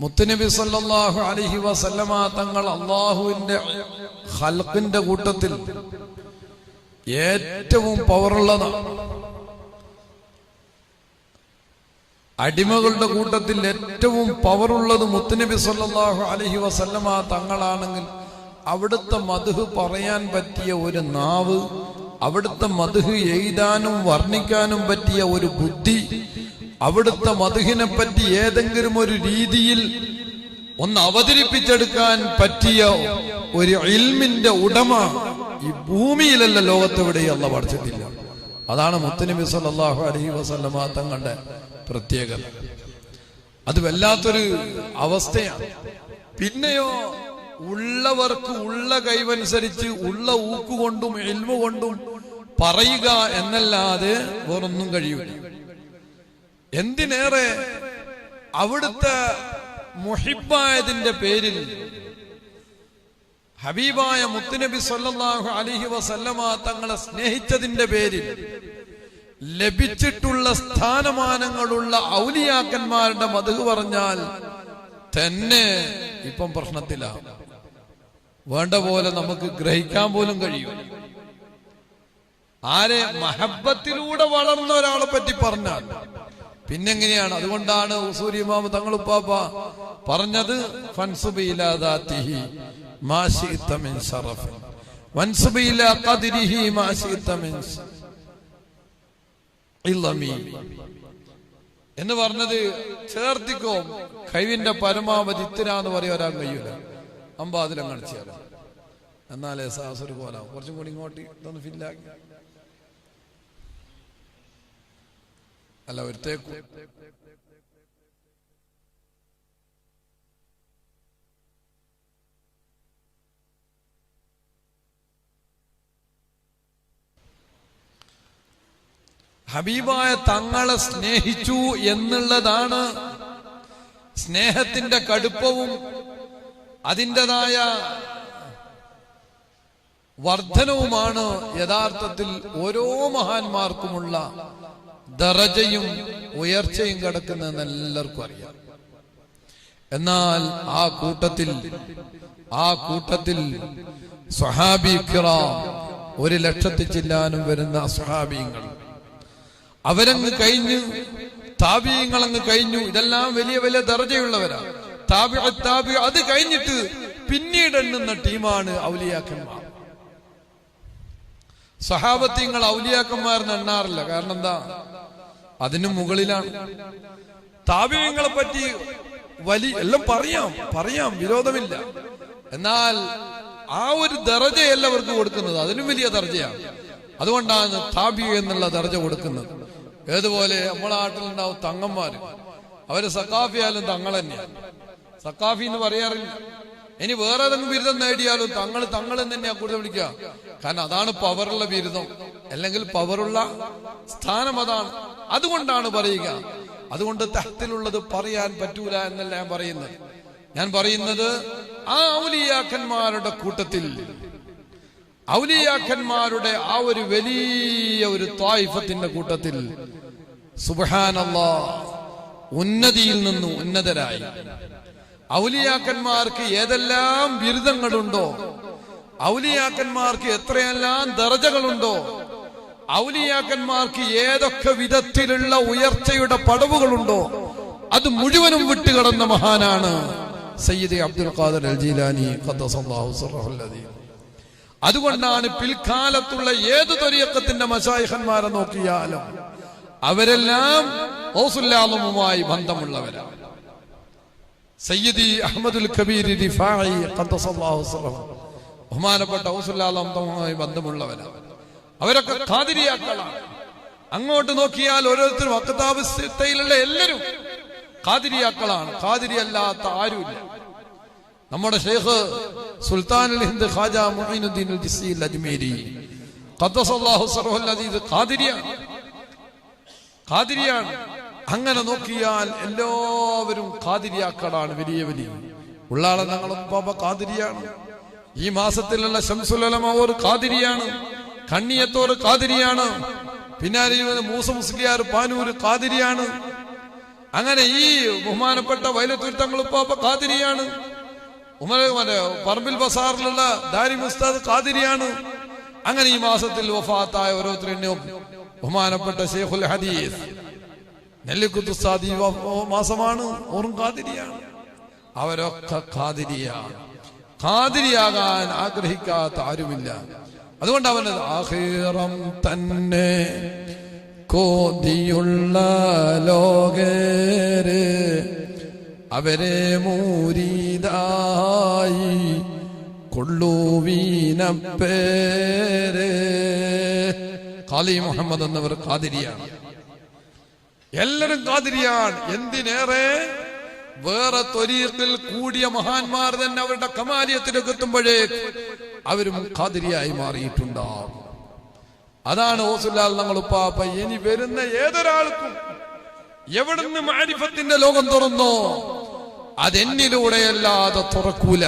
മുത്തുനബി സല്ലാഹു അലഹി വസല്ലമ തങ്ങൾ അള്ളാഹുവിന്റെ ഹൽക്കിന്റെ കൂട്ടത്തിൽ ഏറ്റവും പവറുള്ളതാണ്. അടിമകളുടെ കൂട്ടത്തിൽ ഏറ്റവും പവറുള്ളത് മുത്തുനബി സല്ലാഹു അലഹി വസല്ലമ തങ്ങളാണെങ്കിൽ അവിടുത്തെ മധുഹ് പറയാൻ പറ്റിയ ഒരു നാവ് അവിടുത്തെ മധുഹ് എഴുതാനും വർണിക്കാനും പറ്റിയ ഒരു ബുദ്ധി അവിടുത്തെ മധുഹിനെ പറ്റി ഏതെങ്കിലും ഒരു രീതിയിൽ ഒന്ന് അവതരിപ്പിച്ചെടുക്കാൻ പറ്റിയ ഒരു ഇൽമിന്റെ ഉടമ ഈ ഭൂമിയിലല്ല ലോകത്തെവിടെയും അല്ല പഠിച്ചിട്ടില്ല. അതാണ് മുത്തനബി സല്ലല്ലാഹു അലഹി വസല്ലമ തങ്ങളുടെ പ്രത്യേകത. അത് വല്ലാത്തൊരു അവസ്ഥയാണ്. പിന്നെയോ ഉള്ളവർക്ക് ഉള്ള കൈവനുസരിച്ച് ഉള്ള ഊക്കുകൊണ്ടും എൽവ് കൊണ്ടും പറയുക എന്നല്ലാതെ വേറൊന്നും കഴിയൂല. എന്തിനേറെ അവിടുത്തെ മുഹിബായതിന്റെ പേരിൽ ഹബീബായ മുത്തുനബി സല്ലാഹു അലൈഹി വസല്ലമ തങ്ങളെ സ്നേഹിച്ചതിന്റെ പേരിൽ ലഭിച്ചിട്ടുള്ള സ്ഥാനമാനങ്ങളുള്ള ഔലിയാക്കന്മാരുടെ മധു പറഞ്ഞാൽ തന്നെ ഇപ്പം പ്രശ്നത്തിലാണ് വേണ്ട പോലെ നമുക്ക് ഗ്രഹിക്കാൻ പോലും കഴിയും. ആരെ മഹബത്തിലൂടെ വളർന്ന ഒരാളെ പറ്റി പറഞ്ഞാൽ പിന്നെങ്ങനെയാണ്? അതുകൊണ്ടാണ് സൂര്യമാമ തങ്ങളുപ്പാപ്പ പറഞ്ഞത് എന്ന് പറഞ്ഞത് ചേർത്തിക്കോ? കഴിവിന്റെ പരമാവധി ഇത്തിരാന്ന് പറയാൻ ഒരാൾ കഴിയൂല. അമ്പാതിലും കാണിച്ചു എന്നാലേ സാസൊരു പോലാവും. കുറച്ചും കൂടി ഇങ്ങോട്ട് ഇതൊന്ന് ഫില്ലാക്കി അല്ല ഒരുത്തേക്കും. ഹബീബായ തങ്ങളെ സ്നേഹിച്ചു എന്നുള്ളതാണ് സ്നേഹത്തിന്റെ കടുപ്പവും അതിന്റെതായ വർധനവുമാണ് യഥാർത്ഥത്തിൽ ഓരോ മഹാന്മാർക്കുമുള്ള ദറജയും ഉയർച്ചയും കിടക്കുന്നതെന്ന് എല്ലാവർക്കും അറിയാം. എന്നാൽ ആ കൂട്ടത്തിൽ ആ കൂട്ടത്തിൽ സ്വഹാബി ഒരു ലക്ഷത്തി ചില്ലാനും വരുന്ന സ്വഹാബിയങ്ങൾ അവരങ്ങ് കഴിഞ്ഞു താപീയങ്ങൾ അങ്ങ് കഴിഞ്ഞു. ഇതെല്ലാം വലിയ വലിയ ദർജയുള്ളവരാ താപി താപി അത് കഴിഞ്ഞിട്ട് പിന്നീട് എണ്ണുന്ന ടീമാണ് ഔലിയാക്കന്മാർ. സഹാബത്യങ്ങൾ ഔലിയാക്കന്മാരെന്ന് എണ്ണാറില്ല. കാരണം എന്താ? അതിനു മുകളിലാണ്. താപീയങ്ങളെ പറ്റി വലിയ എല്ലാം പറയാം പറയാം വിരോധമില്ല. എന്നാൽ ആ ഒരു ദർജയല്ല അവർക്ക് കൊടുക്കുന്നത്. അതിനും വലിയ ദർജയാണ്. അതുകൊണ്ടാണ് താബി എന്നുള്ള ദർജ കൊടുക്കുന്നത്. ഏതുപോലെ നമ്മളെ നാട്ടിലുണ്ടാവും തങ്ങന്മാര്. അവർ സക്കാഫിയായാലും തങ്ങൾ തന്നെയാണ്. സക്കാഫി എന്ന് പറയാറില്ല. ഇനി വേറെ ഏതെങ്കിലും ബിരുദം നേടിയാലും തങ്ങൾ തങ്ങൾ തന്നെയാ കൂടുതൽ വിളിക്കുക. കാരണം അതാണ് പവറുള്ള ബിരുദം. അല്ലെങ്കിൽ പവറുള്ള സ്ഥാനം അതാണ്. അതുകൊണ്ടാണ് പറയുക. അതുകൊണ്ട് തഹത്തിലുള്ളത് പറയാൻ പറ്റൂല എന്നല്ല ഞാൻ പറയുന്നത്. ഞാൻ പറയുന്നത് ആ ഔലിയാക്കന്മാരുടെ കൂട്ടത്തിൽ ഔലിയാക്കന്മാരുടെ ആ ഒരു വലിയ ഒരു തായിഫത്തിന്റെ കൂട്ടത്തിൽ സുബാനല്ല ഉന്നതിയിൽ നിന്നും ഉന്നതരായി. ഔലിയാക്കന്മാർക്ക് ഏതെല്ലാം ബിരുദങ്ങളുണ്ടോ? ഔലിയാക്കന്മാർക്ക് എത്രയെല്ലാം ദർജകളുണ്ടോ? ഔലിയാക്കന്മാർക്ക് ഏതൊക്കെ വിധത്തിലുള്ള ഉയർച്ചയുടെ പടവുകളുണ്ടോ? അത് മുഴുവനും വിട്ടുകടന്ന മഹാനാണ് സയ്യിദ് അബ്ദുൽ ഖാദർ അൽ ജീലാനി അതുകൊണ്ടാണ് പിൽക്കാലത്തുള്ള ഏത് തൊരിയക്കത്തിന്റെ മശായിഹന്മാരെ നോക്കിയാലും അവരെല്ലാം ഓസുല്ലാമുമായി ബന്ധമുള്ളവരാണ്. സയ്യിദി അഹമ്മദുൽ കബീർ റിഫായി ബഹുമാനപ്പെട്ട ഔസുല്ലാലുമായി ബന്ധമുള്ളവരാണ് അവരൊക്കെ കാതിരിയാക്കളാണ് അങ്ങോട്ട് നോക്കിയാൽ ഓരോരുത്തരും അക്കതാവസ്ഥയിലുള്ള എല്ലാവരും ഖാദിരിയാക്കളാണ്. ഖാദിരി അല്ലാത്ത ആരുമില്ല. നമ്മുടെ ഷെയ്ഖ് സുൽത്താൻ ഹിന്ദ് ഖാജ മുഈനുദ്ദീൻ അൽ ജിസ്സി അജ്മീരി. ഖദ്ദസല്ലാഹു സർഹുൽ അദീദ് ഖാദിരിയാണ്. ഖാദിരിയാണ്. അങ്ങനെ നോക്കിയാൽ എല്ലാവരും കാതിരിയാക്കളാണ് വലിയ വലിയ. ഉള്ളാളെ ഞങ്ങളും പാപ്പ ഖാദിരിയാണ് ഈ മാസത്തിലുള്ള ശംസുലമ ഒരു ഖാദിരിയാണ് കണ്ണിയത്തോർ ഖാദിരിയാണ് പിന്നാലെ മൂസ മുസ്ലിയാർ പാനൂര് ഖാദിരിയാണ് അങ്ങനെ ഈ ബഹുമാനപ്പെട്ട വൈലത്തുരുത്തങ്ങൾ ഇപ്പൊ കാതിരിയാണ്. പറമ്പിൽ ബസാറിലുള്ള ദാരി മുസ്താദ് കാതിരിയാണ്. അങ്ങനെ ഈ മാസത്തിൽ വഫാത്തായ ഓരോരുത്തരെയും ബഹുമാനപ്പെട്ട ഷെയ്ഖുൽ ഹദീസ്. മാസമാണ്. ഓറും കാതിരിയാണ്. അവരൊക്കെ കാതിരിയ കാതിരിയാകാൻ ആഗ്രഹിക്കാത്ത ആരുമില്ല. അതുകൊണ്ട് അവന് ആഹീറം തന്നെ കോതിയുള്ള ലോകേര് അവരെ മൂരീതായി കൊള്ളൂവീനപ്പേര് കാലി മുഹമ്മദ് എന്നവർ കാതിരിയാണ്. എല്ലാരും കാതിരിയാണ്. എന്തിനേറെ? വേറെ ത്വരീഖിൽ കൂടിയ മഹാന്മാർ തന്നെ അവരുടെ കമാലിയത്തിലേക്ക് എത്തുമ്പോഴേ അവരും കാതിരിയായി മാറിയിട്ടുണ്ടാവും അതാണ് ഓസുലാൽ നമ്മൾ ഉപ്പാപ്പ. ഇനി വരുന്ന ഏതൊരാൾക്കും എവിടുന്ന് മാരിഫത്തിന്റെ ലോകം തുറന്നോ അതെന്നിലൂടെയല്ലാതെ തുറക്കൂല.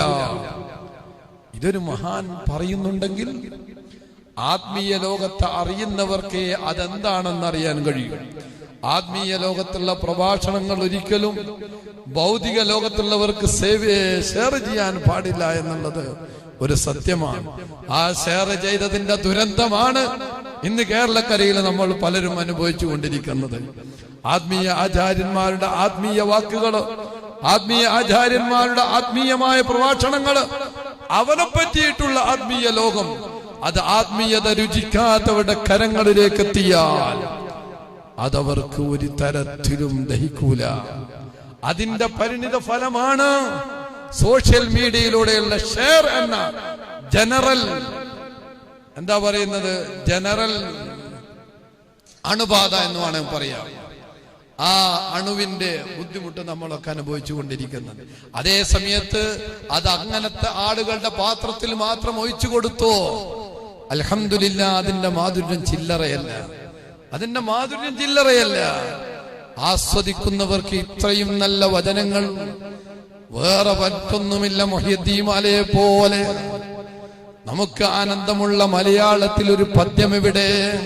ഇതൊരു മഹാൻ പറയുന്നുണ്ടെങ്കിൽ ആത്മീയ ലോകത്തെ അറിയുന്നവർക്കേ അതെന്താണെന്ന് അറിയാൻ കഴിയും. ആത്മീയ ലോകത്തുള്ള പ്രഭാഷണങ്ങൾ ഒരിക്കലും ഭൗതിക ലോകത്തുള്ളവർക്ക് സേവയെ ഷെയർ ചെയ്യാൻ പാടില്ല എന്നുള്ളത് ഒരു സത്യമാണ്. ആ ഷെയർ ചെയ്തതിന്റെ ദുരന്തമാണ് ഇന്ന് കേരളക്കരയിൽ നമ്മൾ പലരും അനുഭവിച്ചു കൊണ്ടിരിക്കുന്നത്. ആത്മീയ ആചാര്യന്മാരുടെ ആത്മീയ വാക്കുകൾ ആത്മീയ ആചാര്യന്മാരുടെ ആത്മീയമായ പ്രഭാഷണങ്ങൾ അവനെ പറ്റിയിട്ടുള്ള ആത്മീയ ലോകം അത് ആത്മീയത രുചിക്കാത്തവരുടെ കരങ്ങളിലേക്ക് എത്തിയാൽ അതവർക്ക് ഒരു തരത്തിലും ദഹിക്കൂല. അതിന്റെ പരിണിത ഫലമാണ് സോഷ്യൽ മീഡിയയിലൂടെയുള്ള ഷെയർ എന്ന ജനറൽ എന്താ പറയുന്നത്? ജനറൽ അണുബാധ എന്ന് വേണമെങ്കിൽ പറയാം. ആ അണുവിന്റെ ബുദ്ധിമുട്ട് നമ്മളൊക്കെ അനുഭവിച്ചു കൊണ്ടിരിക്കുന്നത് അതേ സമയത്ത് അത് അങ്ങനത്തെ ആളുകളുടെ പാത്രത്തിൽ മാത്രം ഒഴിച്ചു കൊടുത്തോ? അലഹമില്ല അതിന്റെ മാധുര്യം ചില്ലറയല്ല. അതിന്റെ മാധുര്യം ചില്ലറയല്ല. ആസ്വദിക്കുന്നവർക്ക് ഇത്രയും നല്ല വചനങ്ങൾ. വേറെ മറ്റൊന്നുമില്ല മൊഹ്യദ്ദീമാലയെ പോലെ. നമുക്ക് ആനന്ദമുള്ള മലയാളത്തിൽ ഒരു പദ്യം ഇവിടെ.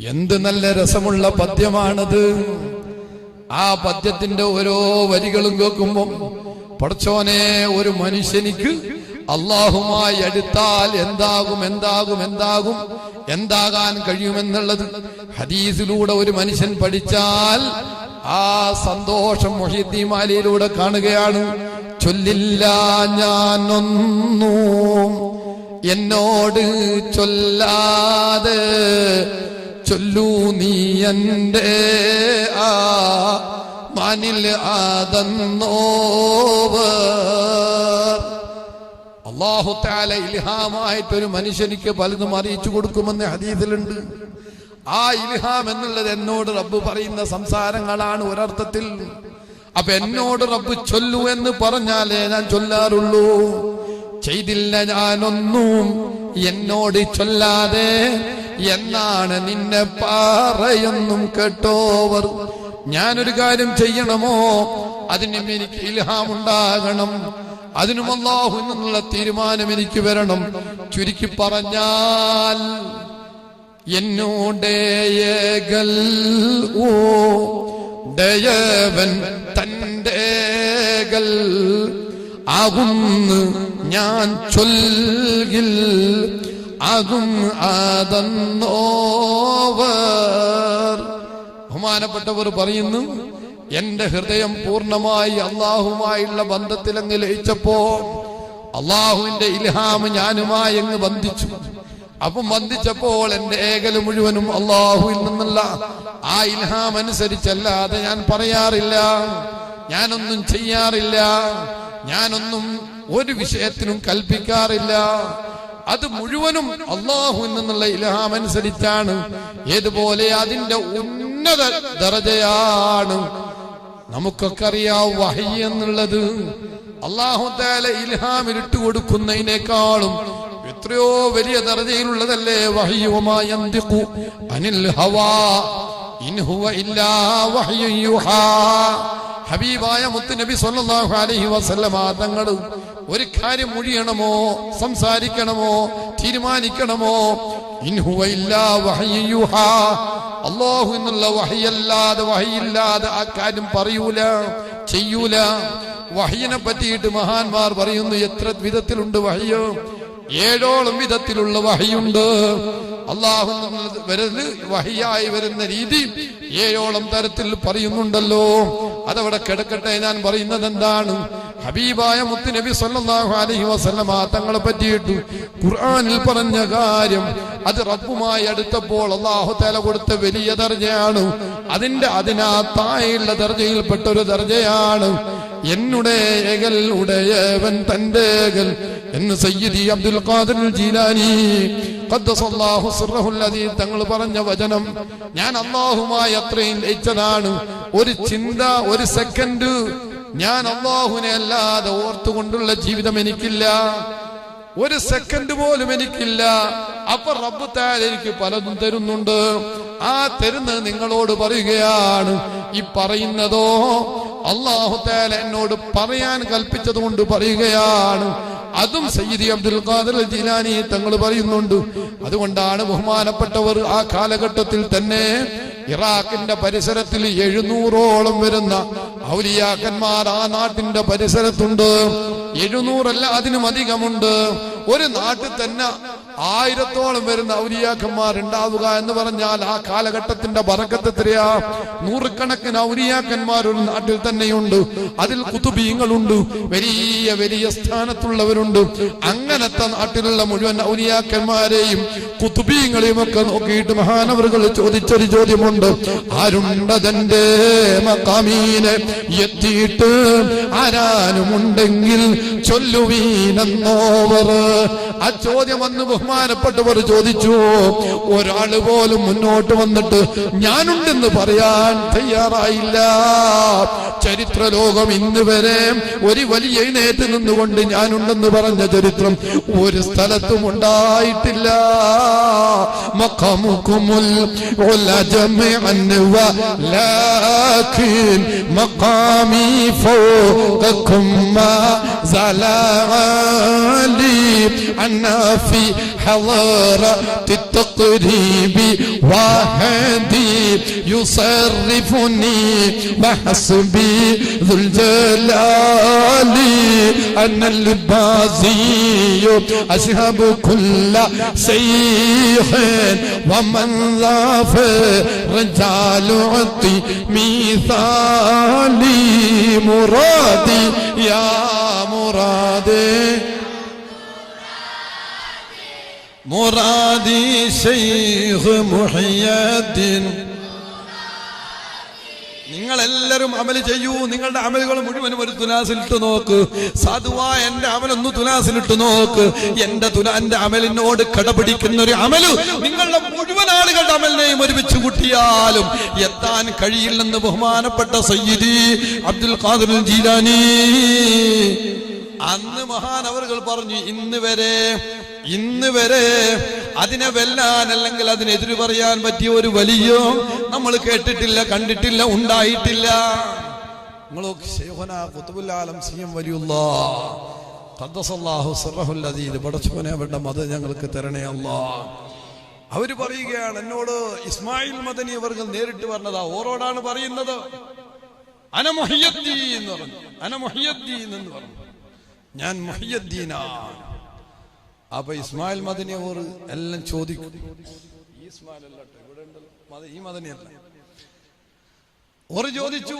എന്ത് നല്ല രസമുള്ള പദ്യമാണത്. ആ പദ്യത്തിന്റെ ഓരോ വരികളും കേൾക്കുമ്പോൾ പടച്ചോനെ ഒരു മനുഷ്യനിക്ക് അള്ളാഹുമായി അടുത്താൽ എന്താകും എന്താകും എന്താകും? എന്താകാൻ കഴിയുമെന്നുള്ളത് ഹദീസിലൂടെ ഒരു മനുഷ്യൻ പഠിച്ചാൽ ആ സന്തോഷം മൊഹീദ്ദീമാലയിലൂടെ കാണുകയാണ്. ചൊല്ലില്ല ഞാനൊന്നും എന്നോട് ചൊല്ലാതെ ചൊല്ലൂ നീ എന്റെ ആ മാനിൽ ആദന്നോവർ അള്ളാഹു താല ഇൽഹാമായിട്ട് ഒരു മനുഷ്യനിക്ക് പലതും അറിയിച്ചു കൊടുക്കുമെന്ന് ഹദീസിലുണ്ട്. ആ ഇൽഹാം എന്നുള്ളത് എന്നോട് റബ്ബ് പറയുന്ന സംസാരങ്ങളാണ് ഒരർത്ഥത്തിൽ. അപ്പൊ എന്നോട് റബ്ബ് ചൊല്ലു എന്ന് പറഞ്ഞാലേ ഞാൻ ചൊല്ലാറുള്ളൂ. ചെയ്തില്ല ഞാനൊന്നും. എന്നോട് ചൊല്ലാതെ എന്നാണ് നിന്നെ പാറയൊന്നും കേട്ടോവർ. ഞാനൊരു കാര്യം ചെയ്യണമോ? അതിനും എനിക്ക് ഇൽഹാം ഉണ്ടാകണം അതിനും അള്ളാഹു എന്നുള്ള തീരുമാനം എനിക്ക് വരണം. ചുരുക്കി പറഞ്ഞാൽ എന്നോടേയകൽ ഓ ദയവൻ തന്റെകൾ ആകുന്ന് ഞാൻ ചൊല്ലിൽ ആകും അതന്നോവർ ബഹുമാനപ്പെട്ടവർ പറയുന്നു എന്റെ ഹൃദയം പൂർണമായി അള്ളാഹുമായുള്ള ബന്ധത്തിൽ അങ്ങ് ലയിച്ചപ്പോ അള്ളാഹുവിന്റെ ഇൽഹാം ഞാനുമായി അങ്ങ് ബന്ധിച്ചു അപ്പം ബന്ധിച്ചപ്പോൾ എന്റെ ഏകല മുഴുവനും അള്ളാഹുവിൽ നിന്നുള്ള ആ ഇൽഹാം അനുസരിച്ചല്ലാതെ ഞാൻ പറയാറില്ല. ഞാനൊന്നും ചെയ്യാറില്ല. ഞാനൊന്നും ഒരു വിഷയത്തിനും കൽപ്പിക്കാറില്ല. അത് മുഴുവനും അള്ളാഹു നിന്നുള്ള ഇലഹാം അനുസരിച്ചാണ്. ഏതുപോലെ അതിന്റെ ഉന്നത ദറജയാണ് നമുക്കൊക്കെ അറിയാം വഹി എന്നുള്ളത്. അള്ളാഹു താല ഇൽഹാമിൽ ഇട്ട് കൊടുക്കുന്നതിനേക്കാളും എത്രയോ വലിയ ദർജയിലുള്ളതല്ലേ? വഹിയുമായി അനിൽ ഹവാ. ഹബീബായ മുത്തുനബി സല്ലല്ലാഹു അലൈഹി വസല്ലമ തങ്ങൾ ഒരു കാര്യം മുഴിയണമോ? സംസാരിക്കണമോ? തീരുമാനിക്കണമോ? അള്ളാഹു എന്നുള്ള വഹിയല്ലാതെ വഹിയില്ലാതെ ആ കാര്യം പറയൂല ചെയ്യൂല. വഹിയനെ പറ്റിയിട്ട് മഹാന്മാർ പറയുന്നു എത്ര വിധത്തിലുണ്ട് വഹിയോ ഏഴോളം വിധത്തിലുള്ള വഹിയുണ്ട്. അള്ളാഹു വരുന്ന വഹിയായി വരുന്ന രീതി ഏഴോളം തരത്തിൽ പറയുന്നുണ്ടല്ലോ. അതവിടെ കിടക്കട്ടെ ഞാൻ പറയുന്നത് എന്താണ്? ഹബീബായ മുത്തുനബി സല്ലല്ലാഹു അലൈഹി വസല്ലമ തങ്ങളെ പറ്റിയിട്ട് ഖുർആനിൽ പറഞ്ഞ കാര്യം അത് റബ്ബുമായി അടുത്തപ്പോൾ അള്ളാഹു തല കൊടുത്ത വലിയ ദർജയാണ്. അതിന്റെ അതിനാ തായുള്ള ദർജയിൽപ്പെട്ട ഒരു ദർജയാണ്. എന്നുടെ ഏകൽ ഉടയവൻ ഏകൽ എന്ന് സയ്യിദി അബ്ദുൽ ഖാദിർ ജീലാനി തങ്ങൾ പറഞ്ഞ വചനം. ഞാൻ അള്ളാഹുമായി അത്രയും ലയിച്ചതാണ്. ഒരു ചിന്ത ഒരു സെക്കൻഡ് ഞാൻ അള്ളാഹുവിനെ അല്ലാതെ ഓർത്തുകൊണ്ടുള്ള ജീവിതം എനിക്കില്ല. ഒരു സെക്കൻഡ് പോലും എനിക്കില്ല. അപ്പൊ റബ്ബ് താഴെ എനിക്ക് പലതും തരുന്നുണ്ട്. ആ തരുന്നത് നിങ്ങളോട് പറയുകയാണ്. ഈ പറയുന്നതോ അള്ളാഹു താല എന്നോട് പറയാൻ കൽപ്പിച്ചത് കൊണ്ട് പറയുകയാണ്. അതും സയ്യിദി അബ്ദുൽ ഖാദർ ജിലാനി തങ്ങൾ പറയുന്നുണ്ട്. അതുകൊണ്ടാണ് ബഹുമാനപ്പെട്ടവർ ആ കാലഘട്ടത്തിൽ തന്നെ ഇറാഖിന്റെ പരിസരത്തിൽ എഴുന്നൂറോളം വരുന്ന ഔലിയാക്കന്മാർ ആ നാട്ടിന്റെ പരിസരത്തുണ്ട്. എഴുന്നൂറല്ല അതിനും അധികമുണ്ട്. ഒരു നാട്ടിൽ തന്നെ ആയിരത്തോളം വരുന്ന ഔലിയാക്കന്മാർ ഉണ്ടാവുക എന്ന് പറഞ്ഞാൽ ആ കാലഘട്ടത്തിന്റെ ബറക്കത്ത് എത്രയാ? നൂറുകണക്കിന് ഔലിയാക്കന്മാർ ഒരു നാട്ടിൽ തന്നെയുണ്ട്. അതിൽ കുത്തുബീങ്ങളുണ്ട് വലിയ വലിയ സ്ഥാനത്തുള്ളവരുണ്ട്. അങ്ങനത്തെ നാട്ടിലുള്ള മുഴുവൻ ഔലിയാക്കന്മാരെയും കുത്തുബീങ്ങളെയും ഒക്കെ നോക്കിയിട്ട് മഹാനവറുകൾ ചോദിച്ചൊരു ചോദ്യമുണ്ട്. ആരുണ്ടതന്റെ മക്കാമീനെ എത്തിയിട്ട് ആരാനുമുണ്ടെങ്കിൽ ചൊല്ലുവീനെന്നോവർ ആ ചോദ്യം വന്ന് ബഹുമാനപ്പെട്ടവർ ചോദിച്ചു ഒരാള് പോലും മുന്നോട്ട് വന്നിട്ട് ഞാനുണ്ടെന്ന് പറയാൻ തയ്യാറായില്ല ചരിത്ര ലോകം ഇന്ന് വരെ ഒരു വലിയ എഴുന്നേറ്റ് നിന്നുകൊണ്ട് ഞാനുണ്ടെന്ന് പറഞ്ഞ ചരിത്രം ഒരു സ്ഥലത്തും ഉണ്ടായിട്ടില്ല മഖമുക്കുമുൽ ഉല ജമിഅൻ ولكن مقامي فوقكم ما زال عالي أنا في حضارة التقريب. وحدي يصرفني بحسبي ذو الجلال أنا البازي أشهب كل سيح ومن ضاف رجال عطي مثالي مرادي يا مرادي. മുറാദി ശൈഖ് الدين നിങ്ങളെല്ലാവരും അമൽ ചെയ്യൂ. നിങ്ങളുടെ അമലുകൾ മുഴുവനും ഒരു തുലാസിലിട്ട് നോക്ക്. സാധുവാ എന്റെ അമലൊന്ന് തുലാസിലിട്ട് നോക്ക്. എന്റെ തുലാ എന്റെ അമലിനോട് കടപിടിക്കുന്ന ഒരു അമൽ നിങ്ങളുടെ മുഴുവൻ ആളുകളുടെ അമലിനെയും ഒരുമിച്ച് കൂട്ടിയാലും എത്താൻ കഴിയില്ലെന്ന് ബഹുമാനപ്പെട്ട സയ്യിദി അബ്ദുൽ ഖാദിർ ജീലാനി. അന്ന് മഹാനവറുകൾ പറഞ്ഞു ഇന്ന് വരെ ഇന്ന് വരെ അതിനെ വെല്ലാൻ അല്ലെങ്കിൽ അതിനെതിര് പറയാൻ പറ്റിയ ഒരു വലിയ നമ്മൾ കേട്ടിട്ടില്ല കണ്ടിട്ടില്ല ഉണ്ടായിട്ടില്ല. ഞങ്ങൾക്ക് തരണേ അവർ പറയുകയാണ് എന്നോട് ഇസ്മായിൽ മദനി അവർ നേരിട്ട് പറഞ്ഞതാ ഓരോടാണ് പറയുന്നത്. അനമൊഹിയദ്ദീൻ എന്ന് പറഞ്ഞു. അനമൊഹിയദ്ദീൻ എന്ന് പറഞ്ഞു. ഞാൻ മൊഹിയദ്ദീനാണ്. അപ്പൊ ഇസ്മായിൽ മദനി അവർ എല്ലാം ചോദിക്കും. ഈ മദനിയല്ല. ഓർ ചോദിച്ചു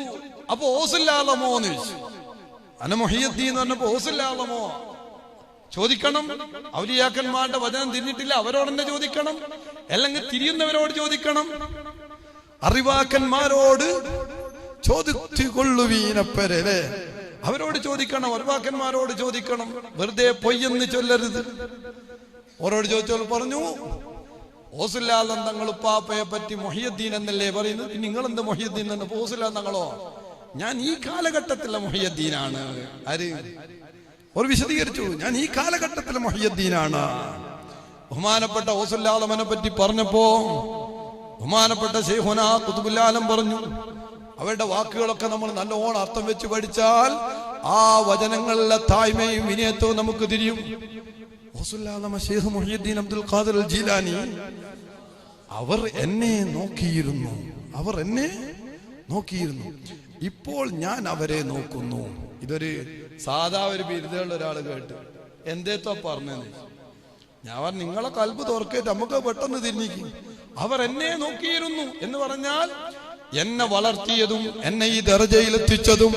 അപ്പൊ ഓസില്ലാലമോ? എന്ന് ചോദിച്ചു. അനമൊഹിയദ്ദീൻ എന്ന് പറഞ്ഞപ്പോ ഓസില്ലാലമോ? ചോദിക്കണം. ഔലിയാക്കന്മാരുടെ വചനം തിരിഞ്ഞിട്ടില്ല അവരോട് തന്നെ ചോദിക്കണം. അല്ലെങ്കിൽ തിരിയുന്നവരോട് ചോദിക്കണം. അറിവാക്കന്മാരോട് ചോദിച്ചു കൊള്ളുവീനപ്പരല്ലേ അവരോട് ചോദിക്കണം ഒരുവാക്കന്മാരോട് ചോദിക്കണം. വെറുതെ പൊയ്യെന്ന് ചൊല്ലരുത്. ഓരോട് ചോദിച്ചോൾ പറഞ്ഞു ഓസില്ലാദൻ തങ്ങൾ ഉപ്പാപ്പയെ പറ്റി മൊഹിയദ്ദീൻ എന്നല്ലേ പറയുന്നത്? നിങ്ങൾ എന്ത് മൊഹിയദ്ദീൻ എന്ന് ഓസില്ലാ തങ്ങളോ ഞാൻ ഈ കാലഘട്ടത്തിലെ മൊഹിയദ്ദീനാണ്. ആര്? ഒരു വിശദീകരിച്ചു ഞാൻ ഈ കാലഘട്ടത്തിലെ മൊഹിയദ്ദീനാണ്. ബഹുമാനപ്പെട്ട ഓസുല്ലാദമനെ പറ്റി പറഞ്ഞപ്പോ ബഹുമാനപ്പെട്ട ഷെയ്ഹുന കുതുബുല്ലാലം പറഞ്ഞു അവരുടെ വാക്കുകളൊക്കെ നമ്മൾ നല്ലോണം അർത്ഥം വെച്ച് പഠിച്ചാൽ ആ വചനങ്ങളിലെ തായ്മയും വിനയത്വവും നമുക്ക് തിരിയും. അബ്ദുൽ ഖാദിർ ജീലാനി അവർ എന്നെ നോക്കിയിരുന്നു. അവർ എന്നെ നോക്കിയിരുന്നു. ഇപ്പോൾ ഞാൻ അവരെ നോക്കുന്നു. ഇതൊരു സാധാ ഒരു ബിരുദമുള്ള ഒരാൾ കേട്ട്. എന്തേത്തോ പറഞ്ഞത് ഞാൻ പറഞ്ഞു നിങ്ങളെ കൽപ്പ് തുറക്കേറ്റ് നമുക്ക് പെട്ടെന്ന് തിരിഞ്ഞിക്കും അവർ എന്നെ നോക്കിയിരുന്നു. എന്ന് പറഞ്ഞാൽ എന്നെ വളർത്തിയതും എന്നെ ഈ ദർജയിലെത്തിച്ചതും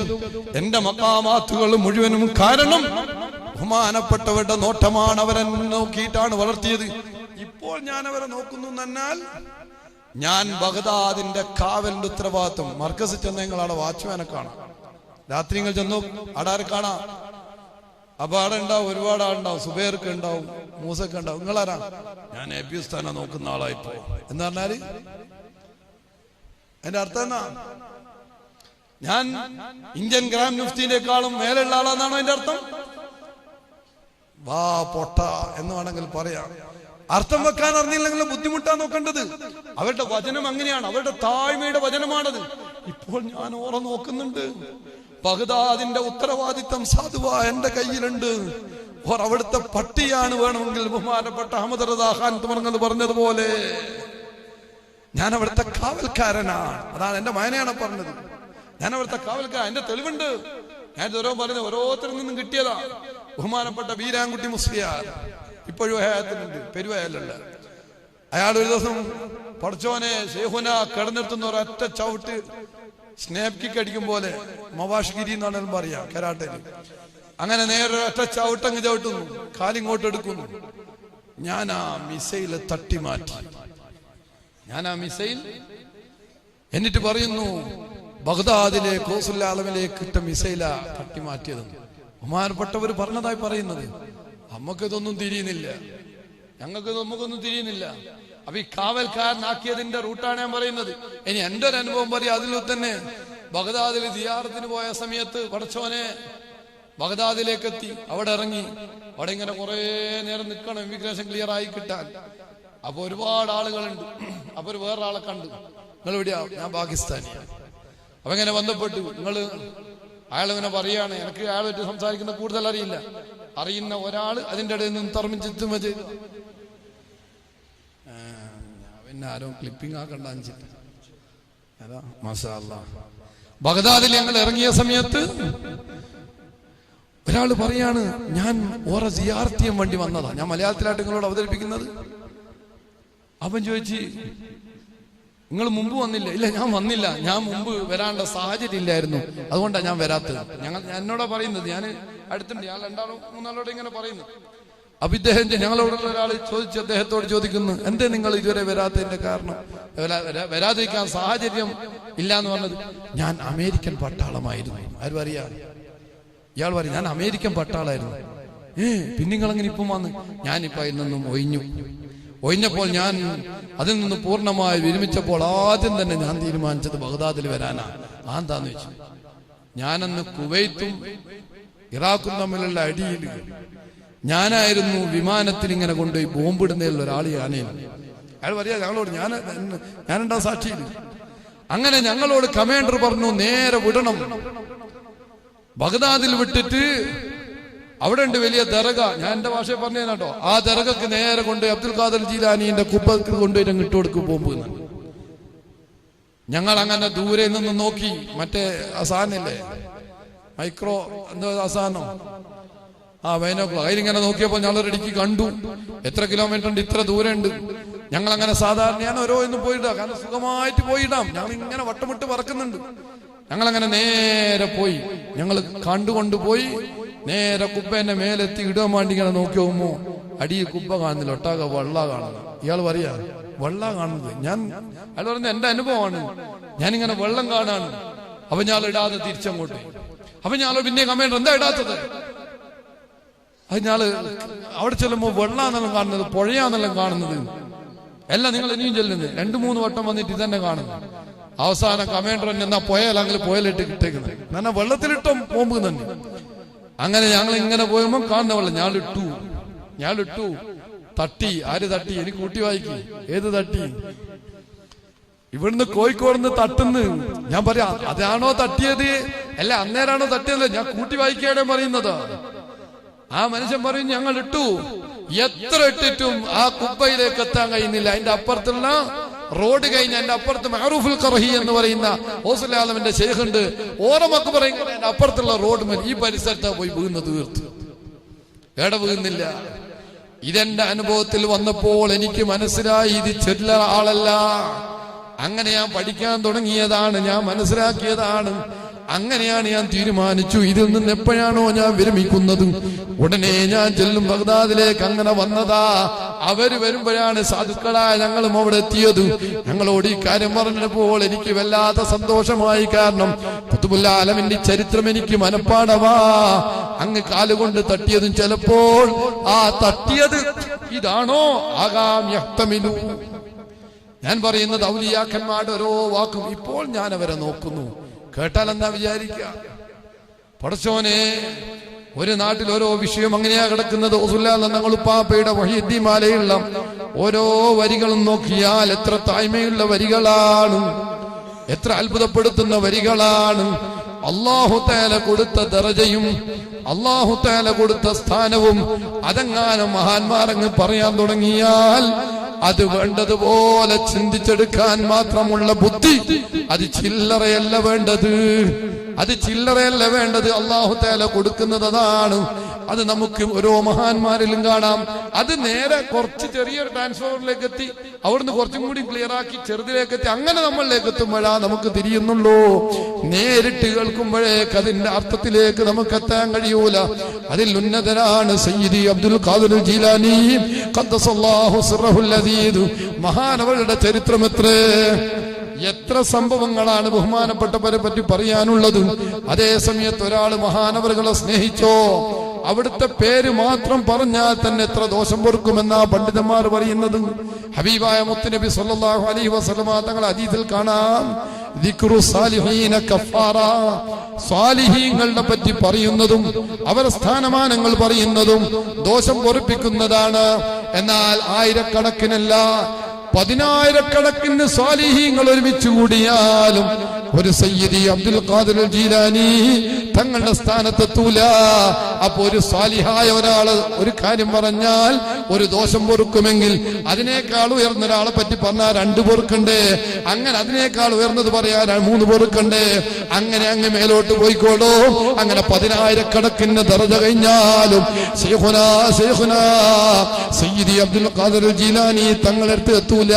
എന്റെ മക്കാമാത്തുകൾ മുഴുവനും കാരണം ബഹുമാനപ്പെട്ടവരുടെ നോട്ടമാണ് അവരെ നോക്കിയിട്ടാണ് വളർത്തിയത്. ഇപ്പോൾ ഞാൻ അവരെ നോക്കുന്നു എന്നാൽ ഞാൻ ബഗ്ദാദിന്റെ കാവലിന്റെ ഉത്തരവാദിത്വം. മർക്കസ് ചെന്നങ്ങളാണ് വാച്ച്മാനെ കാണാം. രാത്രി നിങ്ങൾ ചെന്നു അടാരെ കാണാം? അപ്പൊ അവിടെ ഉണ്ടാവും ഒരുപാട് ആളുണ്ടാവും സുബേർക്ക് ഉണ്ടാവും മൂസക്ക് ഉണ്ടാവും. നിങ്ങളാരാ? ഞാൻ എ പി സ്ഥാനം നോക്കുന്ന ആളായിപ്പോ. എന്ന് പറഞ്ഞാൽ എന്റെ അർത്ഥം എന്നാ? ഞാൻ ഇന്ത്യൻ ഗ്രാം മുഫ്തിനേക്കാളും മേലുള്ള ആളാന്നാണോ എന്റെ അർത്ഥം? വാ പൊട്ട എന്ന് വേണമെങ്കിൽ പറയാം. അർത്ഥം വെക്കാൻ അറിഞ്ഞില്ലെങ്കിൽ ബുദ്ധിമുട്ടാ നോക്കേണ്ടത്. അവരുടെ വചനം അങ്ങനെയാണ്. അവരുടെ താഴ്മയുടെ വചനമാണത്. ഇപ്പോൾ ഞാൻ ഓറ നോക്കുന്നുണ്ട്. ബഹദാദിന്റെ ഉത്തരവാദിത്തം സാധുവ എന്റെ കയ്യിലുണ്ട്. ഓർ അവിടുത്തെ പട്ടിയാണ് വേണമെങ്കിൽ ബഹുമാനപ്പെട്ട അഹമ്മദ് റദാഖാൻ തുമർന്നത് പറഞ്ഞതുപോലെ. ഞാൻ അവിടുത്തെ കാവൽക്കാരനാണ്. അതാണ് എന്റെ മായനയാണ് പറഞ്ഞത്. ഞാൻ അവിടുത്തെ കാവൽക്കാരൻ. എന്റെ തെളിവുണ്ട്. ഞാൻ ഓരോ പറഞ്ഞ ഓരോരുത്തരിൽ നിന്നും കിട്ടിയതാ. ബഹുമാനപ്പെട്ട വീരാൻകുട്ടി മുസ്ലിയാർ. ഇപ്പോഴും ഹയാത്തിനുണ്ട് പെരുവയലുള്ള അയാൾ ഒരു ദിവസം പഠിച്ചോനെ ഷേഹുന കിടന്നിടത്തുന്ന ഒരൊറ്റ ചവിട്ട് സ്നേപ് കിക്ക് അടിക്കും പോലെ മവാഷ്ഗിരി എന്നാണ് പറയാ കരാട്ടയിൽ അങ്ങനെ നേരെ ഒറ്റ ചവിട്ടങ്ങ് ചവിട്ടുന്നു. കാലിങ്ങോട്ട് എടുക്കുന്നു. ഞാൻ ആ മിസൈൽ തട്ടി മാറ്റി ഞാൻ ആ മിസൈൽ. എന്നിട്ട് പറയുന്നു ബഗ്ദാദിലെ കോസുല്ലാളമിലേക്ക് ഇട്ട മിസൈല തട്ടി മാറ്റിയത്. ബഹുമാനപ്പെട്ടവർ പറഞ്ഞതായി പറയുന്നത് നമുക്കിതൊന്നും തിരിയുന്നില്ല. ഞങ്ങൾക്ക് നമുക്കൊന്നും തിരിയുന്നില്ല. അപ്പൊ ഈ കാവൽക്കാരനാക്കിയതിന്റെ റൂട്ടാണ് ഞാൻ പറയുന്നത്. ഇനി എന്റെ ഒരു അനുഭവം പറയാം അതിൽ തന്നെ ബഗ്ദാദിൽ ദിയാറത്തിന് പോയ സമയത്ത് പടച്ചോനെ ബഗ്ദാദിലേക്ക് എത്തി അവിടെ ഇറങ്ങി. അവിടെ ഇങ്ങനെ കുറെ നേരം നിൽക്കണം ഇമിഗ്രേഷൻ ക്ലിയർ ആയി കിട്ടാൻ. അപ്പൊ ഒരുപാട് ആളുകളുണ്ട്. അപ്പൊ ഒരു വേറൊരാളെ കണ്ടു. നിങ്ങൾ എവിടെയാ ഞാൻ പാകിസ്ഥാനിയാണ് അപ്പൊ ഇങ്ങനെ ബന്ധപ്പെട്ടു. നിങ്ങൾ അയാൾ ഇങ്ങനെ പറയാണ്. എനിക്ക് അയാൾ പറ്റി സംസാരിക്കുന്ന കൂടുതൽ അറിയില്ല. അറിയുന്ന ഒരാൾ അതിന്റെ ഇടയിൽ നിന്ന് തർമ്മിച്ചെത്തും ചെയ്തു പിന്നെ ആരോ ക്ലിപ്പിംഗ് ആക്കണ്ട അഞ്ചിട്ട്. ബഗ്ദാദിൽ ഞങ്ങൾ ഇറങ്ങിയ സമയത്ത് ഒരാൾ പറയാണ് ഞാൻ ഓറ സിയാർത്തിയം വേണ്ടി വന്നതാ. ഞാൻ മലയാളത്തിലായിട്ട് നിങ്ങളോട് അവതരിപ്പിക്കുന്നത്. അവൻ ചോദിച്ചു നിങ്ങൾ മുമ്പ് വന്നില്ല. ഇല്ല ഞാൻ വന്നില്ല. ഞാൻ മുമ്പ് വരാനുള്ള സാഹചര്യം ഇല്ലായിരുന്നു. അതുകൊണ്ടാണ് ഞാൻ വരാത്തത്. ഞങ്ങൾ എന്നോടാ പറയുന്നത്? ഞാൻ അടുത്തുണ്ട്. ഞാൻ രണ്ടാളോ മൂന്നാളോട് ഇങ്ങനെ പറയുന്നു. അപ്പൊ ഇദ്ദേഹം ഞങ്ങളോടുള്ള ഒരാൾ ചോദിച്ച് അദ്ദേഹത്തോട് ചോദിക്കുന്നു എന്തേ നിങ്ങൾ ഇതുവരെ വരാത്തതിന്റെ കാരണം? വരാ- വരാ- വരാതിരിക്കാൻ സാഹചര്യം ഇല്ല എന്ന് പറഞ്ഞത് ഞാൻ അമേരിക്കൻ പട്ടാളമായിരുന്നു. ആരും അറിയാം ഇയാൾ പറയും ഞാൻ അമേരിക്കൻ പട്ടാളായിരുന്നു. ഏ പിന്നെ നിങ്ങൾ അങ്ങനെ ഇപ്പം വന്ന്? ഞാനിപ്പോ അതിൽ നിന്നും ഒഴിഞ്ഞു. ഒഴിഞ്ഞപ്പോൾ ഞാൻ അതിൽ നിന്ന് പൂർണമായി വിരമിച്ചപ്പോൾ ആദ്യം തന്നെ ഞാൻ തീരുമാനിച്ചത് ബഗ്ദാദിൽ വരാനാണ് ആ എന്താന്ന് വെച്ചു ഞാനന്ന് കുവൈത്തും ഇറാഖും തമ്മിലുള്ള അടിയിൽ ഞാനായിരുന്നു വിമാനത്തിൽ ഇങ്ങനെ കൊണ്ടുപോയി ബോംബിടുന്നതിൽ ഒരാൾ ഞാനായിരുന്നു. അയാൾ പറയാ ഞങ്ങളോട് ഞാൻ ഞാനുണ്ടാ സാക്ഷിയിൽ. അങ്ങനെ ഞങ്ങളോട് കമാൻഡർ പറഞ്ഞു നേരെ വിടണം. ബഗ്ദാദിൽ വിട്ടിട്ട് അവിടെ ഉണ്ട് വലിയ ദറക ഞാൻ എന്റെ ഭാഷയിൽ പറഞ്ഞു കേട്ടോ. ആ ദറകക്ക് നേരെ കൊണ്ട് അബ്ദുൽ ഖാദർ ജീലാനിന്റെ കുപ്പക്ക് കൊണ്ടുപോയി അങ്ങ് ഇട്ട് കൊടുക്കും പോകുമ്പോ ഞങ്ങൾ അങ്ങനെ ദൂരെ നിന്ന് നോക്കി. മറ്റേ അസാനല്ലേ? മൈക്രോ എന്തോ അസാനോ? ആ വൈനോക്ലോ അതിലിങ്ങനെ നോക്കിയപ്പോൾ ഞങ്ങൾ ഇടയ്ക്ക് കണ്ടു. എത്ര കിലോമീറ്റർ ഉണ്ട്? ഇത്ര ദൂരം ഉണ്ട്. ഞങ്ങൾ അങ്ങനെ സാധാരണ ഞാൻ ഓരോ ഇന്ന് പോയിടാം. കാരണം സുഖമായിട്ട് പോയിടാം. ഞങ്ങൾ ഇങ്ങനെ വട്ടമിട്ട് പറക്കുന്നുണ്ട്. ഞങ്ങൾ അങ്ങനെ നേരെ പോയി. ഞങ്ങൾ കണ്ടുകൊണ്ടുപോയി നേരെ കുപ്പേന്റെ മേലെത്തി ഇടാൻ വേണ്ടി ഇങ്ങനെ നോക്കി പോകുമ്പോ അടി കുപ്പ കാണുന്നില്ല ഒട്ടാകെ വള്ള കാണുന്നു. ഇയാൾ പറയാ വെള്ള കാണുന്നത്. ഞാൻ അയാൾ പറഞ്ഞ എന്റെ അനുഭവമാണ്. ഞാനിങ്ങനെ വെള്ളം കാണാണ്. അപ്പൊ ഞാൻ ഇടാതെ തിരിച്ചങ്ങോട്ട്. അപ്പൊ ഞാൻ പിന്നെ കമേണ്ടർ എന്താ ഇടാത്തത്? അത് ഞാൾ അവിടെ ചെല്ലുമ്പോ വെള്ളാന്നെല്ലാം കാണുന്നത് പുഴയാന്നെല്ലാം കാണുന്നത്. എല്ലാം നിങ്ങൾ ഇനിയും ചെല്ലുന്നത്. രണ്ടു മൂന്ന് വട്ടം വന്നിട്ട് ഇതന്നെ കാണുന്നു അവസാനം തന്നെ എന്നാ പോയാലെങ്കിൽ പോയാലിട്ട് കിട്ടേക്കുന്നത് എന്നാ വെള്ളത്തിലിട്ടും ബോംബ് തന്നെ. അങ്ങനെ ഞങ്ങൾ ഇങ്ങനെ പോയുമ്പോൾ കാണുന്നവല്ല ഞാളിട്ടു. ഇട്ടു തട്ടി ആര് തട്ടി? എനിക്ക് കൂട്ടി വായിക്കി. ഏത് തട്ടി? ഇവിടുന്ന് കോഴിക്കോട് നിന്ന് തട്ടുന്ന്. ഞാൻ പറയാ അതാണോ തട്ടിയത്? അല്ല അന്നേരാണോ തട്ടിയത്? ഞാൻ കൂട്ടി വായിക്കാണ് പറയുന്നത്? ആ മനുഷ്യൻ പറയും ഞങ്ങൾ ഇട്ടു എത്ര ഇട്ടിട്ടും ആ കുപ്പയിലേക്ക് എത്താൻ കഴിയുന്നില്ല. അതിന്റെ അപ്പുറത്തുള്ള റോഡ് കഴിഞ്ഞ എന്റെ അപ്പുറത്ത് മഹറൂഫുൽ കറഹി എന്ന് പറയുന്ന ഹോസുലാലമിന്റെ ശേഖുണ്ട്. ഓരമൊക്കെ പറയും അപ്പുറത്തുള്ള റോഡ് ഈ പരിസരത്താ പോയി വീണ് തീർത്തു. എവിടെ വീഴുന്നില്ല ഇതെന്റെ അനുഭവത്തിൽ വന്നപ്പോൾ എനിക്ക് മനസ്സിലായി ഇത് ചെല്ല ആളല്ല. അങ്ങനെ ഞാൻ പഠിക്കാൻ തുടങ്ങിയതാണ് ഞാൻ മനസ്സിലാക്കിയതാണ്. അങ്ങനെയാണ് ഞാൻ തീരുമാനിച്ചു. ഇതിൽ നിന്ന് എപ്പോഴാണോ ഞാൻ വിരമിക്കുന്നത്. ഉടനെ ഞാൻ ചെല്ലും ബഗ്ദാദിലേക്ക് അങ്ങനെ വന്നതാ. അവർ വരുമ്പോഴാണ് സാധുക്കളായ ഞങ്ങളും അവിടെ എത്തിയത്. ഞങ്ങളോട് ഈ കാര്യം പറഞ്ഞപ്പോൾ എനിക്ക് വല്ലാത്ത സന്തോഷമായി. കാരണം കുത്തുബുല്ല ആലമിന്റെ ചരിത്രം എനിക്ക് മനപ്പാടവാ. അങ്ങ് കാലുകൊണ്ട് തട്ടിയതും ചിലപ്പോൾ ആ തട്ടിയത് ഇതാണോ? ആകാം ഞാൻ പറയുന്നത് ഔലിയാക്കന്മാരുടെ ഓരോ വാക്കും ഇപ്പോൾ ഞാൻ അവരെ നോക്കുന്നു. കേട്ടാൽ എന്താ വിചാരിക്കുക? പടച്ചോനെ ഒരു നാട്ടിൽ ഓരോ വിഷയം അങ്ങനെയാ കിടക്കുന്നത്. ഞങ്ങൾ ഉപ്പാപ്പയുടെ വഹിദ്യമാലയുള്ള ഓരോ വരികളും നോക്കിയാൽ എത്ര തായ്മയുള്ള വരികളാണ്. എത്ര അത്ഭുതപ്പെടുത്തുന്ന വരികളാണ്. അള്ളാഹു തേല കൊടുത്ത ദറജയും അള്ളാഹു തേല കൊടുത്ത സ്ഥാനവും അതെങ്ങാനും മഹാന്മാരങ്ങ് പറയാൻ തുടങ്ങിയാൽ അത് വേണ്ടതുപോലെ ചിന്തിച്ചെടുക്കാൻ മാത്രമുള്ള ബുദ്ധി അത് ചില്ലറയല്ല വേണ്ടത്. അത് ചില്ലറയല്ല വേണ്ടത്. അള്ളാഹു തേല കൊടുക്കുന്നത് അതാണ് അത് നമുക്ക് ഓരോ മഹാന്മാരിലും കാണാം. അത് നേരെ കുറച്ച് ചെറിയൊരു ട്രാൻസ്ഫോമറിലേക്ക് എത്തി. അവിടുന്ന് കുറച്ചും കൂടി ക്ലിയർ ആക്കി ചെറുതിലേക്ക് എത്തി. അങ്ങനെ നമ്മളിലേക്ക് എത്തുമ്പോഴാ നമുക്ക് തിരിയുന്നുള്ളൂ. നേരിട്ട് കേൾക്കുമ്പോഴേക്ക് അതിന്റെ അർത്ഥത്തിലേക്ക് നമുക്ക് എത്താൻ കഴിയൂല. അതിൽ ഉന്നതരാണ് സയ്യിദി അബ്ദുൽ ഖാദിർ ജീലാനി. മഹാനവരുടെ ചരിത്രം എത്രേ? എത്ര സംഭവങ്ങളാണ് ബഹുമാനപ്പെട്ടവരെ പറ്റി പറയാനുള്ളത്? അതേ സമയത്ത് ഒരാൾ മഹാനവറുകളെ സ്നേഹിച്ചോ? അവിടുത്തെ പേര് മാത്രം പറഞ്ഞാൽ തന്നെ എത്ര ദോഷം പൊറുക്കുമെന്നാ പണ്ഡിതന്മാർ പറയുന്നത്. ഹബീബായ മുത്തുനബി സല്ലാഹു അലൈഹി വസല്ലമ തങ്ങൾ അതീതിൽ കാണാം. സ്വാലിഹീങ്ങളുടെ പറ്റി പറയുന്നതും അവരെ സ്ഥാനമാനങ്ങൾ പറയുന്നതും ദോഷം പൊറിപ്പിക്കുന്നതാണ്. എന്നാൽ ആയിരക്കണക്കിനല്ല പതിനായിരക്കണക്കിന് സ്വാലിഹീങ്ങൾ ഒരുമിച്ച് കൂടിയാലും ഒരു സയ്യിദി അബ്ദുൽ ഖാദിർ ജീലാനി തങ്ങളുടെ സ്ഥാനത്തെത്തൂല. അപ്പൊ ഒരു സ്വാലിഹായ ഒരാൾ ഒരു കാര്യം പറഞ്ഞാൽ ഒരു ദോഷം പൊറുക്കുമെങ്കിൽ അതിനേക്കാൾ ഉയർന്ന ഒരാളെ പറ്റി പറഞ്ഞാൽ രണ്ട് പൊറുക്കണ്ടേ. അങ്ങനെ അതിനേക്കാൾ ഉയർന്നത് പറയാൻ മൂന്ന് പൊറുക്കണ്ടേ. അങ്ങനെ അങ്ങ് മേലോട്ട് പോയിക്കോളൂ. അങ്ങനെ പതിനായിരക്കണക്കിന് ദറജ കഴിഞ്ഞാലും സയ്യിദി അബ്ദുൽ ഖാദിർ ജീലാനി തങ്ങളെടുത്ത് എത്തൂല.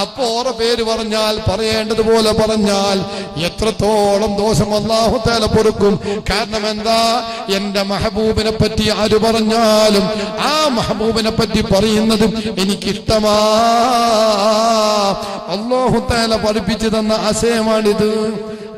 അപ്പോ ഓറ പേര് പറഞ്ഞാൽ പറയേണ്ടതുപോലെ പറഞ്ഞാൽ എത്രത്തോളം ദോഷം അള്ളാഹു തേല പൊറുക്കും. കാരണം എന്താ? എന്റെ മഹബൂബിനെ പറ്റി ആര് പറഞ്ഞാലും ആ മഹബൂബിനെ പറ്റി പറയുന്നതും എനിക്കിഷ്ടമാ. അള്ളാഹു തേല പഠിപ്പിച്ചു തന്ന ആശയമാണിത്.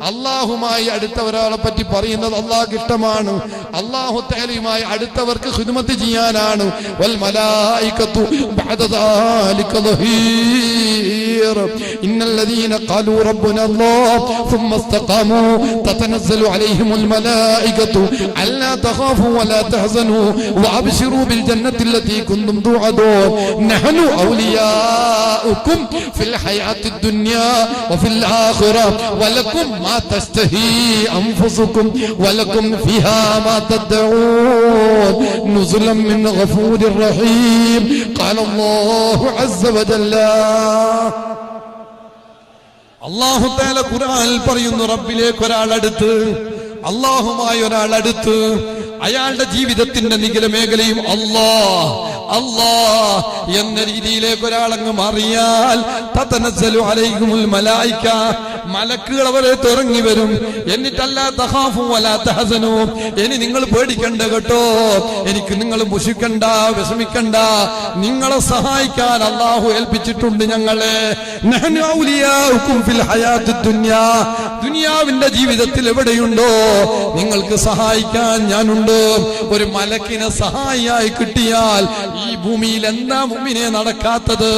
അള്ളാഹുമായി അടുത്ത ഒരാളെ പറ്റി പറയുന്നത് അള്ളാഹ് ഇഷ്ടമാണ് അള്ളാഹു തേലയുമായി അടുത്തവർക്ക് ഹിദ്മത്ത് ചെയ്യാനാണ് വൽ മലായികത്തു ബഅദ ذلك ظهير إن الذين قالوا ربنا الله ثم استقاموا تتنزل عليهم الملائكة ألا تخافوا ولا تحزنوا وأبشروا بالجنة التي كنتم توعدون نحن أولياؤكم في الحياة الدنيا وفي الآخرة ولكم ما تشتهي أنفسكم ولكم فيها ما تدعون نزلا من غفور رحيم قال الله عز وجل അള്ളാഹു താല ഖുർആനിൽ പറയുന്നു റബ്ബിലേക്ക് ഒരാൾ അടുത്ത് അള്ളാഹുമായി ഒരാൾ അടുത്ത് അയാളുടെ ജീവിതത്തിന്റെ നിഖില മേഖലയും അല്ലാ അല്ലാ എന്ന രീതിയിലേക്ക് ഒരാളങ്ങ് മാറിയാൽ മലക്കുകൾ അവരെ തുറങ്ങി വരും. എന്നിട്ടല്ല ഇനി നിങ്ങൾ പേടിക്കണ്ട കേട്ടോ. എനിക്ക് നിങ്ങൾ മുഷിക്കണ്ട വിഷമിക്കണ്ട. നിങ്ങളെ സഹായിക്കാൻ അള്ളാഹു ഏൽപ്പിച്ചിട്ടുണ്ട് ഞങ്ങളെ. ദുനിയാവിന്റെ ജീവിതത്തിൽ എവിടെയുണ്ടോ? നിങ്ങൾക്ക് സഹായിക്കാൻ ഞാനുണ്ട്. ഒരു മലക്കിനെ സഹായിയായി കിട്ടിയാൽ ഈ ഭൂമിയിൽ എന്താ മുമ്പിനെ നടക്കാത്തത്?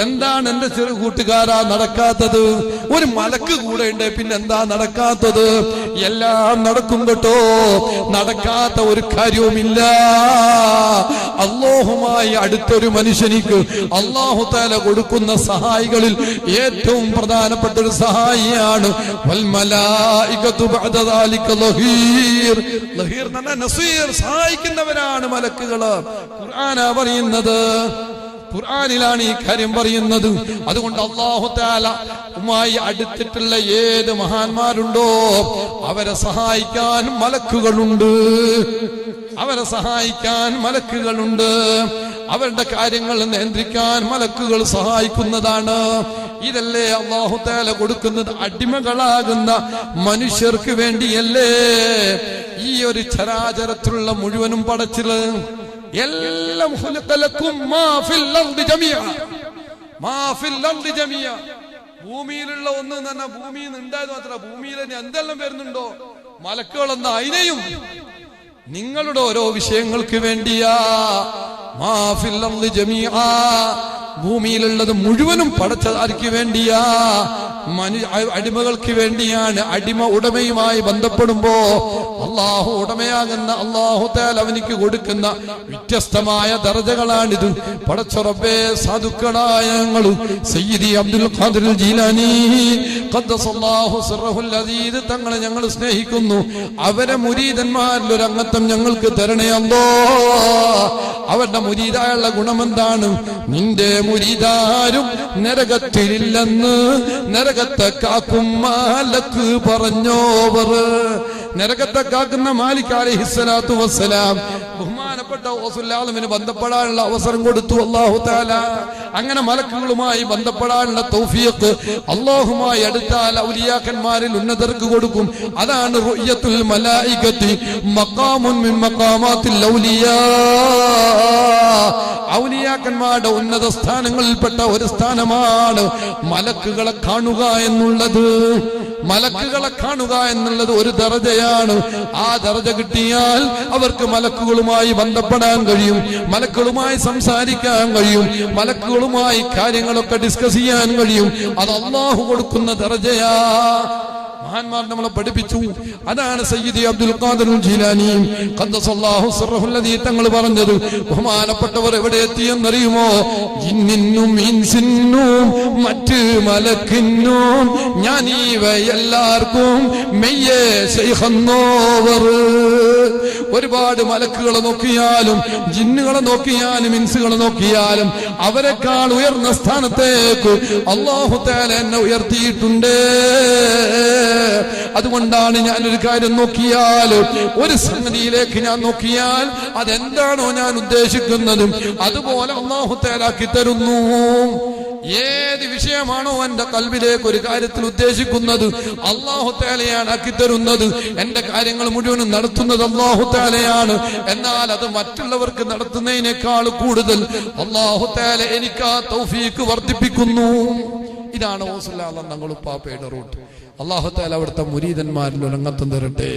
എന്താണ് എന്റെ ചെറു കൂട്ടുകാരാ നടക്കാത്തത്? ഒരു മലക്ക് കൂടെ ഉണ്ട് പിന്നെ എന്താ നടക്കാത്തത്? എല്ലാം നടക്കും കേട്ടോ. നടക്കാത്ത ഒരു കാര്യവുമില്ല. അള്ളാഹുമായി അടുത്തൊരു മനുഷ്യനിക്ക് അള്ളാഹു താല കൊടുക്കുന്ന സഹായികളിൽ ഏറ്റവും പ്രധാനപ്പെട്ട ഒരു സഹായിയാണ്. സഹായിക്കുന്നവരാണ് മലക്കുകൾ ഖുർആനാ പറയുന്നത്. ഖുർആനിലാണ് ഈ കാര്യം പറയുന്നത്. അതുകൊണ്ട് അള്ളാഹു താല ഉമായി അടുത്തിട്ടുള്ള ഏത് മഹാന്മാരുണ്ടോ അവരെ സഹായിക്കാൻ മലക്കുകളുണ്ട്. അവരെ സഹായിക്കാൻ മലക്കുകളുണ്ട്. അവരുടെ കാര്യങ്ങൾ നിയന്ത്രിക്കാൻ മലക്കുകൾ സഹായിക്കുന്നതാണ്. ഇതല്ലേ അള്ളാഹു താല കൊടുക്കുന്നത് അടിമകളാകുന്ന മനുഷ്യർക്ക് വേണ്ടിയല്ലേ ഈ ഒരു ചരാചരത്തിലുള്ള മുഴുവനും പടച്ചിൽ? എല്ലാം. ഭൂമിയിലുള്ള ഒന്നും തന്നെ ഭൂമിയിൽ നിന്ന് ഉണ്ടായത് മാത്രമല്ല ഭൂമിയിൽ എന്തെല്ലാം വരുന്നുണ്ടോ മലക്കുകളെന്ന അതിനെയും നിങ്ങളുടെ ഓരോ വിഷയങ്ങൾക്ക് വേണ്ടിയാ മാ ഫിൽ അർദി ജമീഅ. ഭൂമിയിലുള്ളത് മുഴുവനും പടച്ചതാർക്ക് വേണ്ടിയാ. മനു അടിമകൾക്ക് വേണ്ടിയാണ് അടിമ ഉടമയുമായി ബന്ധപ്പെടുമ്പോ അള്ളാഹു ഉടമയാകുന്ന അള്ളാഹു താൽ അവനിക്ക് കൊടുക്കുന്ന വ്യത്യസ്തമായ ദർജകളാണിത്. പടച്ചുറപ്പേ സാധുക്കളായ സയ്യിദി അബ്ദുൽ ഖാദിർ ജീലാനി തങ്ങളെ ഞങ്ങൾ സ്നേഹിക്കുന്നു. അവരെ മുരീതന്മാരിൽ ഒരു അംഗത്വം ഞങ്ങൾക്ക് തരണേ അല്ലോ അവരുടെ മുരീതായുള്ള ഗുണമെന്താണ്? നിന്റെ മുരീതാരും നരകത്തിലില്ലെന്ന് നരകത്തെ കാക്കും മാലക്ക് പറഞ്ഞോവർ. നരകത്തെ കാക്കുന്ന മാലിക് അലിഹിസ്സലാത്തു വസ്സലാം. ബഹുമാനപ്പെട്ട ഓസുല്ലാമിന് ബന്ധപ്പെടാനുള്ള അവസരം കൊടുത്തു അള്ളാഹു താല അങ്ങനെ മലക്കുകളുമായി ബന്ധപ്പെടാനുള്ള തൗഫീഖ് അള്ളാഹുമായി അടുത്താൽ ഔലിയാക്കന്മാരിൽ ഉന്നതർക്ക് കൊടുക്കും. അതാണ് റുയ്യത്തുൽ മലായികത്തി. മക്കാമുൻ മിൻ മക്കാമാത്തിൽ ഔലിയാ. ഔലിയാക്കന്മാരുടെ ഉന്നത സ്ഥാനങ്ങളിൽപ്പെട്ട ഒരു സ്ഥാനമാണ് മലക്കുകളെ കാണുക എന്നുള്ളത്. മലക്കുകളെ കാണുക എന്നുള്ളത് ഒരു ദർജയാണ് ആ ദർജ കിട്ടിയാൽ അവർക്ക് മലക്കുകളുമായി ബന്ധപ്പെടാൻ കഴിയും മലക്കുകളുമായി സംസാരിക്കാൻ കഴിയും മലക്കുകളുമായി കാര്യങ്ങളൊക്കെ ഡിസ്കസ് ചെയ്യാൻ കഴിയും. അത് അള്ളാഹു കൊടുക്കുന്ന ദർജയാ. മഹാന്മാർ നമ്മളെ പഠിപ്പിച്ചു. അതാണ് സയ്യിദി അബ്ദുൽ ഖാദിറുൽ ജീലാനി. ഖദ്ദസല്ലാഹു സിർറഹുൽ ലദീ തങ്ങൾ പറഞ്ഞത്. ബഹുമാനപ്പെട്ടവർ എവിടെ എത്തിയെന്നറിയുമോ? ജിന്നിന്നും ഇൻസിന്നും മറ്റ് മലക്കിന്നും ഞാൻ ഇവയെല്ലാവർക്കും മെയ്യേ ശൈഖന്നോവർ. ഒരുപാട് മലക്കുകളെ നോക്കിയാലും ജിന്നുകളെ നോക്കിയാലും ഇൻസുകളെ നോക്കിയാലും അവരെക്കാൾ ഉയർന്ന സ്ഥാനത്തേക്ക് അള്ളാഹു താല എന്നെ ഉയർത്തിയിട്ടുണ്ട്. അതുകൊണ്ടാണ് ഞാൻ ഒരു കാര്യം നോക്കിയാൽ ഒരു സംഗതിയിലേക്ക് ഞാൻ നോക്കിയാൽ അതെന്താണോ ഞാൻ ഉദ്ദേശിക്കുന്നതും? അതുപോലെ ഒന്നാഹു തേലാക്കി തരുന്നു ഏത് വിഷയമാണോ എന്റെ കൽവിലേക്ക് ഒരു കാര്യത്തിൽ ഉദ്ദേശിക്കുന്നത് അള്ളാഹു തേലയാണ് ആക്കി തരുന്നത് എന്റെ കാര്യങ്ങൾ മുഴുവനും നടത്തുന്നത് അള്ളാഹു തേലയാണ് എന്നാൽ അത് മറ്റുള്ളവർക്ക് നടത്തുന്നതിനേക്കാൾ കൂടുതൽ അള്ളാഹു തേല എനിക്ക് ആ തൗഫീക്ക് വർദ്ധിപ്പിക്കുന്നു. ഇതാണ് ഓസുല്ലാ തങ്ങളുപ്പാപ്പയുടെ റൂട്ട്. അള്ളാഹു താല അവിടുത്തെ മുരീതന്മാരിൽ ഒരു തരട്ടെ